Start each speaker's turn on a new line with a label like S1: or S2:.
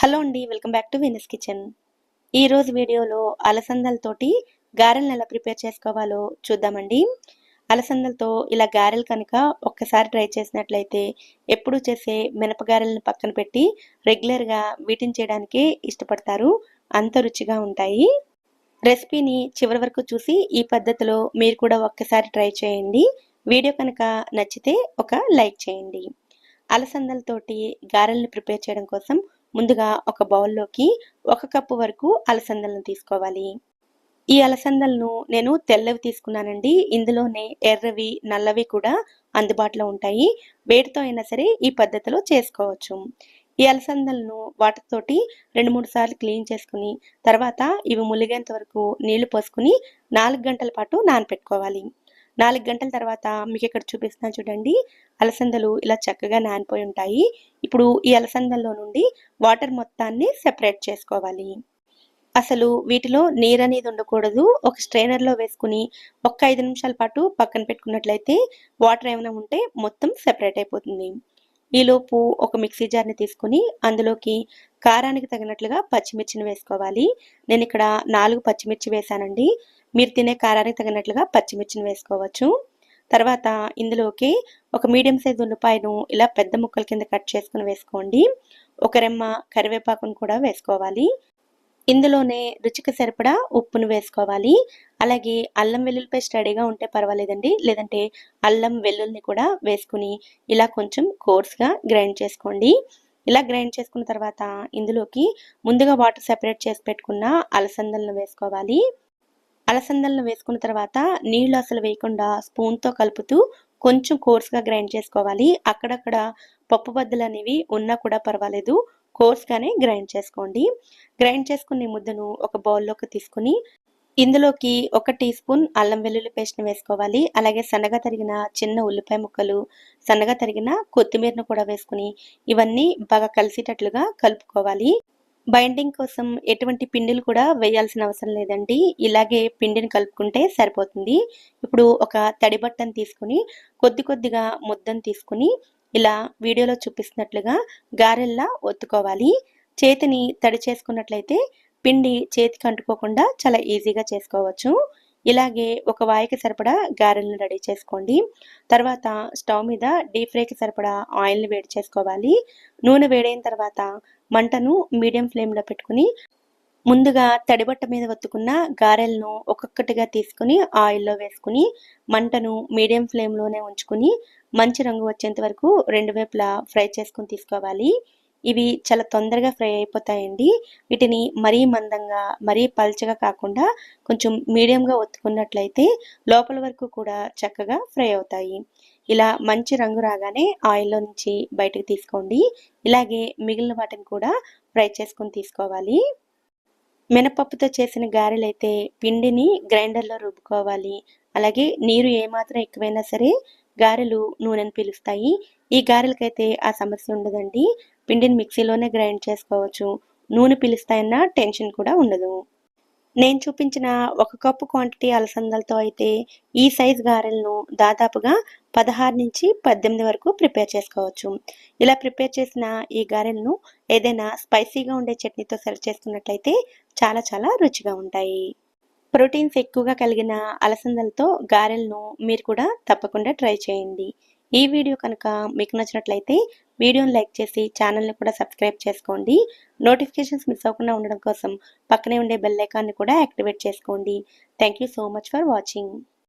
S1: Hello అండి welcome back to Venus kitchen. ఈరోజు వీడియోలో అలసందలతోటి గారెలను ఎలా ప్రిపేర్ చేసుకోవాలో చూద్దామండి. అలసందలతో ఇలా గారెలు కనుక ఒక్కసారి ట్రై చేసినట్లయితే ఎప్పుడు చేసే మినపగారెలను పక్కన పెట్టి రెగ్యులర్గా వీటిని చేయడానికే ఇష్టపడతారు. అంత రుచిగా ఉంటాయి. రెసిపీని చివరి వరకు చూసి ఈ పద్ధతిలో మీరు కూడా ఒక్కసారి ట్రై చేయండి. వీడియో కనుక నచ్చితే ఒక లైక్ చేయండి. అలసందలతోటి గారెలను ప్రిపేర్ చేయడం కోసం ముందుగా ఒక బౌల్లోకి ఒక కప్పు వరకు అలసందలను తీసుకోవాలి. ఈ అలసందలను నేను తెల్లవి తీసుకున్నానండి. ఇందులోనే ఎర్రవి నల్లవి కూడా అందుబాటులో ఉంటాయి. వేటితో అయినా సరే ఈ పద్ధతిలో చేసుకోవచ్చు. ఈ అలసందలను వాటర్తోటి రెండు మూడు సార్లు క్లీన్ చేసుకుని తర్వాత ఇవి ములిగేంత వరకు నీళ్ళు పోసుకుని నాలుగు గంటల పాటు నానపెట్టుకోవాలి. నాలుగు గంటల తర్వాత మీకు ఇక్కడ చూపిస్తున్నాను చూడండి. అలసందలు ఇలా చక్కగా నానిపోయి ఉంటాయి. ఇప్పుడు ఈ అలసందల్లో నుండి వాటర్ మొత్తాన్ని సెపరేట్ చేసుకోవాలి. అసలు వీటిలో నీరు అనేది ఉండకూడదు. ఒక స్ట్రైనర్లో వేసుకుని ఒక్క ఐదు నిమిషాల పాటు పక్కన పెట్టుకున్నట్లయితే వాటర్ ఏమైనా ఉంటే మొత్తం సెపరేట్ అయిపోతుంది. ఈలోపు ఒక మిక్సీ జార్ని తీసుకుని అందులోకి కారానికి తగినట్లుగా పచ్చిమిర్చిని వేసుకోవాలి. నేను ఇక్కడ నాలుగు పచ్చిమిర్చి వేసానండి. మీరు తినే కారానికి తగినట్లుగా పచ్చిమిర్చిని వేసుకోవచ్చు. తర్వాత ఇందులోకి ఒక మీడియం సైజ్ ఉల్లిపాయను ఇలా పెద్ద ముక్కల కింద కట్ చేసుకుని వేసుకోండి. ఒక రెమ్మ కరివేపాకును కూడా వేసుకోవాలి. ఇందులోనే రుచికి సరిపడా ఉప్పును వేసుకోవాలి. అలాగే అల్లం వెల్లుల్లిపై స్టడీగా ఉంటే పర్వాలేదండి. లేదంటే అల్లం వెల్లుల్ని కూడా వేసుకుని ఇలా కొంచెం కోర్స్గా గ్రైండ్ చేసుకోండి. ఇలా గ్రైండ్ చేసుకున్న తర్వాత ఇందులోకి ముందుగా వాటర్ సెపరేట్ చేసి పెట్టుకున్న అలసందలను వేసుకోవాలి. అలసందలను వేసుకున్న తర్వాత నీళ్ళు అసలు వేయకుండా స్పూన్తో కలుపుతూ కొంచెం కోర్స్గా గ్రైండ్ చేసుకోవాలి. అక్కడక్కడ పప్పు బద్దలు అనేవి ఉన్నా కూడా పర్వాలేదు. కోర్స్గానే గ్రైండ్ చేసుకోండి. గ్రైండ్ చేసుకునే ముద్దను ఒక బౌల్లోకి తీసుకుని ఇందులోకి ఒక టీ స్పూన్ అల్లం వెల్లుల్లి పేస్ట్ని వేసుకోవాలి. అలాగే సన్నగా తరిగిన చిన్న ఉల్లిపాయ ముక్కలు సన్నగా తరిగిన కొత్తిమీరను కూడా వేసుకుని ఇవన్నీ బాగా కలిసేటట్లుగా కలుపుకోవాలి. బైండింగ్ కోసం ఎటువంటి పిండిలు కూడా వేయాల్సిన అవసరం లేదండి. ఇలాగే పిండిని కలుపుకుంటే సరిపోతుంది. ఇప్పుడు ఒక తడి బట్టను తీసుకుని కొద్ది కొద్దిగా ముద్దను తీసుకుని ఇలా వీడియోలో చూపిస్తున్నట్లుగా గారెల్లా ఒత్తుకోవాలి. చేతిని తడి చేసుకున్నట్లయితే పిండి చేతికి అంటుకోకుండా చాలా ఈజీగా చేసుకోవచ్చు. ఇలాగే ఒక వాయికి సరిపడా గారెలను రెడీ చేసుకోండి. తర్వాత స్టవ్ మీద డీప్ ఫ్రైకి సరిపడా ఆయిల్ని వేడి చేసుకోవాలి. నూనె వేడైన తర్వాత మంటను మీడియం ఫ్లేమ్లో పెట్టుకుని ముందుగా తడిబట్ట మీద ఒత్తుకున్న గారెలను ఒక్కొక్కటిగా తీసుకుని ఆయిల్లో వేసుకుని మంటను మీడియం ఫ్లేమ్లోనే ఉంచుకుని మంచి రంగు వచ్చేంత వరకు రెండు వైపులా ఫ్రై చేసుకుని తీసుకోవాలి. ఇవి చాలా తొందరగా ఫ్రై అయిపోతాయండి. వీటిని మరీ మందంగా మరీ పల్చగా కాకుండా కొంచెం మీడియంగా ఒత్తుకున్నట్లయితే లోపల వరకు కూడా చక్కగా ఫ్రై అవుతాయి. ఇలా మంచి రంగు రాగానే ఆయిల్లో నుంచి బయటకు తీసుకోండి. ఇలాగే మిగిలిన వాటిని కూడా ఫ్రై చేసుకొని తీసుకోవాలి. మినపప్పుతో చేసిన గారెలు అయితే పిండిని గ్రైండర్లో రుబ్బుకోవాలి. అలాగే నీరు ఏమాత్రం ఎక్కువైనా సరే గారెలు నూనెను పీలుస్తాయి. ఈ గారెలకైతే ఆ సమస్య ఉండదండి. పిండిని మిక్సీలోనే గ్రైండ్ చేసుకోవచ్చు. నూనె పిలుస్తాయన్న టెన్షన్ కూడా ఉండదు. నేను చూపించిన ఒక కప్పు క్వాంటిటీ అలసందలతో అయితే ఈ సైజ్ గారెలను దాదాపుగా పదహారు నుంచి పద్దెనిమిది వరకు ప్రిపేర్ చేసుకోవచ్చు. ఇలా ప్రిపేర్ చేసిన ఈ గారెలను ఏదైనా స్పైసీగా ఉండే చట్నీతో సర్వ్ చేసుకున్నట్లయితే చాలా చాలా రుచిగా ఉంటాయి. ప్రోటీన్స్ ఎక్కువగా కలిగిన అలసందలతో గారెలను మీరు కూడా తప్పకుండా ట్రై చేయండి. ఈ వీడియో కనుక మీకు నచ్చినట్లయితే వీడియోని లైక్ చేసి ఛానల్ని కూడా సబ్స్క్రైబ్ చేసుకోండి. నోటిఫికేషన్స్ మిస్ అవ్వకుండా ఉండడం కోసం పక్కనే ఉండే బెల్ ఐకాన్ని కూడా యాక్టివేట్ చేసుకోండి. Thank you so much for watching.